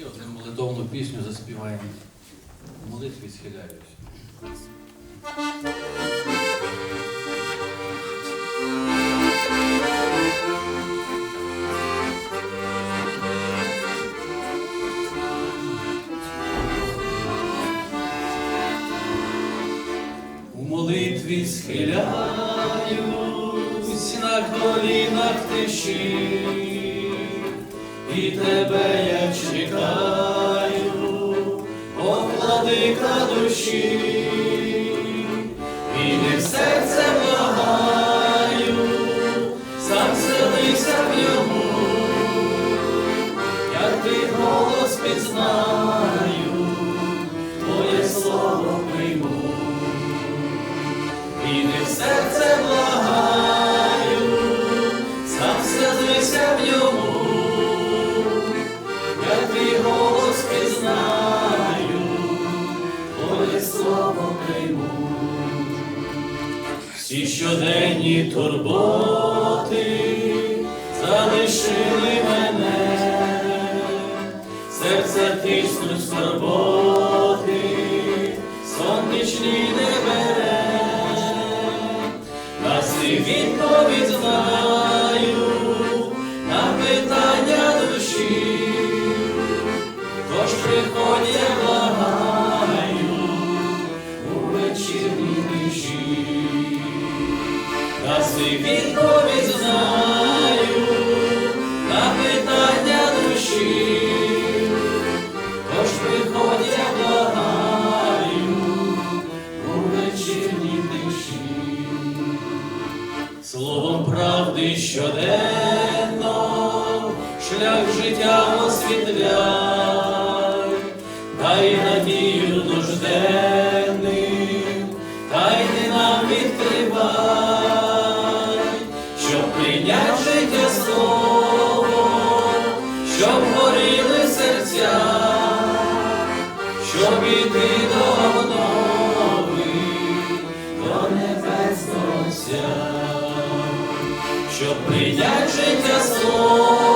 Ще одну молитовну пісню заспіваємо. Молитві схиляюсь. У молитві схиляюсь на колінах тиші, і тебе я чекаю, о владика душі, і не в серце благаю, сам селися в ньому, як ти голос пізнаю, твоє слово прийму. І не в серце благаю, сам селися в ньому, Всі щоденні турботи залишили мене, серце тиснуть скорботи, сон нічний не бере. Даси відповідь знаю на питання душі, Даси відповідь знаю на питання душі, тож приходь, я благаю у вечірній тиші. Словом правди щоденно шлях життя освітляй, дай надію щоб горіли серця, щоб іти до обнови, до небесного ся, щоб прийнять життя слово,